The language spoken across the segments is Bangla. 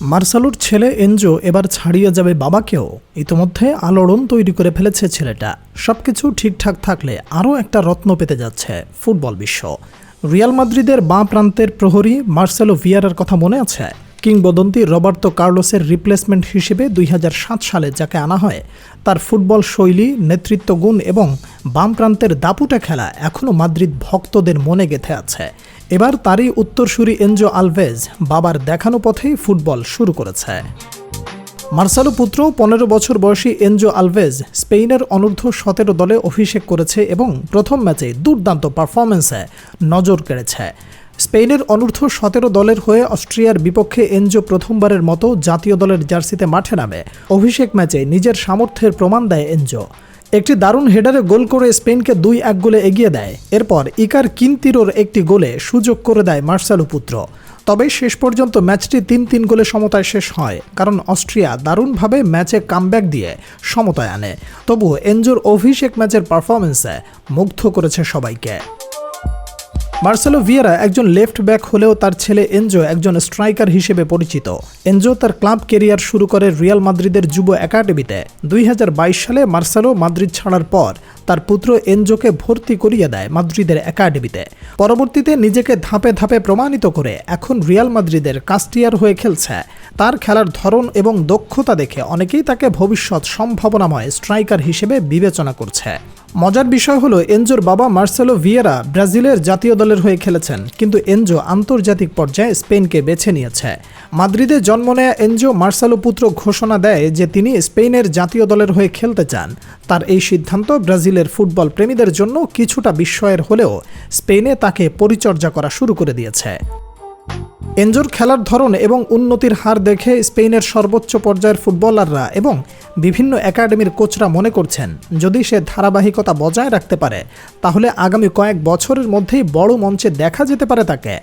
মার্সালুর ছেলে এনজো এবার ছাড়িয়ে যাবে বাবাকেও। ইতোমধ্যে আলোড়ন তৈরি করে ফেলেছে ছেলেটা। সবকিছু ঠিকঠাক থাকলে আরও একটা রত্ন পেতে যাচ্ছে ফুটবল বিশ্ব। রিয়াল মাদ্রিদের বাঁ প্রান্তের প্রহরী মার্সেলো ভিয়ারার কথা মনে আছে? কিংবদন্তি রবার্তো কার্লোসের রিপ্লেসমেন্ট হিসেবে দুই হাজার সাত সালে যাকে আনা হয়, তার ফুটবল শৈলী নেতৃত্ব গুণ এবং বাম প্রান্তের দাপুটে খেলা এখনও মাদ্রিদ ভক্তদের মনে গেঁথে আছে। এবার তারই উত্তরসূরি এনজো আলভেজ বাবার দেখানো পথেই ফুটবল শুরু করেছে। মার্সালো পুত্র, পনেরো বছর বয়সী এনজো আলভেজ স্পেনের অনূর্ধ্ব সতেরো দলে অভিষেক করেছে এবং প্রথম ম্যাচে দুর্দান্ত পারফরমেন্সে নজর কেড়েছে। স্পেনের অনূর্ধ্ব সতেরো দলের হয়ে অস্ট্রিয়ার বিপক্ষে এনজো প্রথমবারের মতো জাতীয় দলের জার্সিতে মাঠে নামে। অভিষেক ম্যাচে নিজের সামর্থ্যের প্রমাণ দেয় এনজো। একটি দারুণ হেডারে গোল করে স্পেনকে দুই এক গোলে এগিয়ে দেয়। এরপর ইকার কিনতিরোর একটি গোলে সুযোগ করে দেয় মার্সালো পুত্র। তবে শেষ পর্যন্ত ম্যাচটি তিন তিন গোলে সমতায় শেষ হয়, কারণ অস্ট্রিয়া দারুণভাবে ম্যাচে কামব্যাক দিয়ে সমতায় আনে। তবু এনজোর অভিষেক ম্যাচের পারফরমেন্সে মুগ্ধ করেছে সবাইকে। মার্সেলো ভিয়েরা একজন লেফট ব্যাক হলেও তার ছেলে এনজো একজন স্ট্রাইকার হিসেবে পরিচিত। এনজো তার ক্লাব কেরিয়ার শুরু করে রিয়াল মাদ্রিদের যুব একাডেমিতে। দুই হাজার বাইশ সালে মার্সেলো মাদ্রিদ ছাড়ার পর তার পুত্র এনজোকে ভর্তি করিয়ে দেয় মাদ্রিদের একাডেমিতে। পরবর্তীতে নিজেকে ধাপে ধাপে প্রমাণিত করে এখন রিয়াল মাদ্রিদের কাস্টিয়ার হয়ে খেলছে। তার খেলার ধরন এবং দক্ষতা দেখে অনেকেই তাকে ভবিষ্যৎ সম্ভাবনাময় স্ট্রাইকার হিসেবে বিবেচনা করছে। মজার বিষয় হলো এনজোর বাবা মার্সেলো ভিয়েরা ব্রাজিলের জাতীয় দলের হয়ে খেলেছেন। কিন্তু এনজো আন্তর্জাতিক পর্যায়ে স্পেনকে বেছে নিয়েছে। মাদ্রিদে জন্ম নেয়া এনজো মার্সেলো পুত্র ঘোষণা দেয় যে তিনি স্পেনের জাতীয় দলের হয়ে খেলতে চান। তার এই সিদ্ধান্ত ব্রাজিলের ফুটবল প্রেমীদের জন্য কিছুটা বিস্ময়ের হলেও স্পেনে তাকে পরিচর্যা করা শুরু করে দিয়েছে। এনজোর খেলার ধরন এবং উন্নতির হার দেখে স্পেনের সর্বোচ্চ পর্যায়ের ফুটবলাররা এবং বিভিন্ন একাডেমির কোচরা মনে করছেন, যদি সে ধারাবাহিকতা বজায় রাখতে পারে, তাহলে আগামী কয়েক বছরের মধ্যেই বড় মঞ্চে দেখা যেতে পারে তাকে।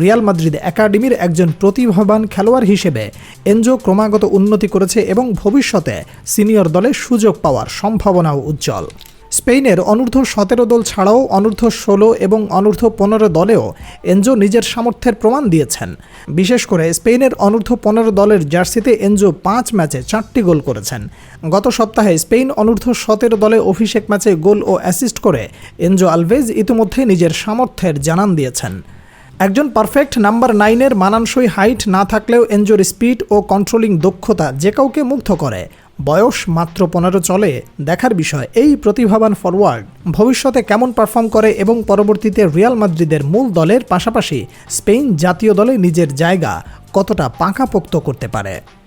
রিয়াল মাদ্রিদ একাডেমির একজন প্রতিভাবান খেলোয়াড় হিসেবে এনজো ক্রমাগত উন্নতি করেছে এবং ভবিষ্যতে সিনিয়র দলে সুযোগ পাওয়ার সম্ভাবনাও উজ্জ্বল। স্পেনের অনূর্ধ্ব সতেরো দল ছাড়াও অনূর্ধ্ব ষোলো এবং অনূর্ধ্ব পনেরো দলেও এনজো নিজের সামর্থ্যের প্রমাণ দিয়েছেন। বিশেষ করে স্পেনের অনূর্ধ্ব পনেরো দলের জার্সিতে এনজো পাঁচ ম্যাচে চারটি গোল করেছেন। গত সপ্তাহে স্পেন অনূর্ধ্ব সতেরো দলে অভিষেক ম্যাচে গোল ও অ্যাসিস্ট করে এনজো আলভেজ ইতিমধ্যে নিজের সামর্থ্যের জানান দিয়েছেন। একজন পারফেক্ট নাম্বার নাইনের মানানসই হাইট না থাকলেও এনজোর স্পিড ও কন্ট্রোলিং দক্ষতা যে কাউকে মুগ্ধ করে। বয়স মাত্র পনেরো চলে, দেখার বিষয় এই প্রতিভাবান ফরওয়ার্ড ভবিষ্যতে কেমন পারফর্ম করে এবং পরবর্তীতে রিয়াল মাদ্রিদের মূল দলের পাশাপাশি স্পেন জাতীয় দলে নিজের জায়গা কতটা পাকাপোক্ত করতে পারে?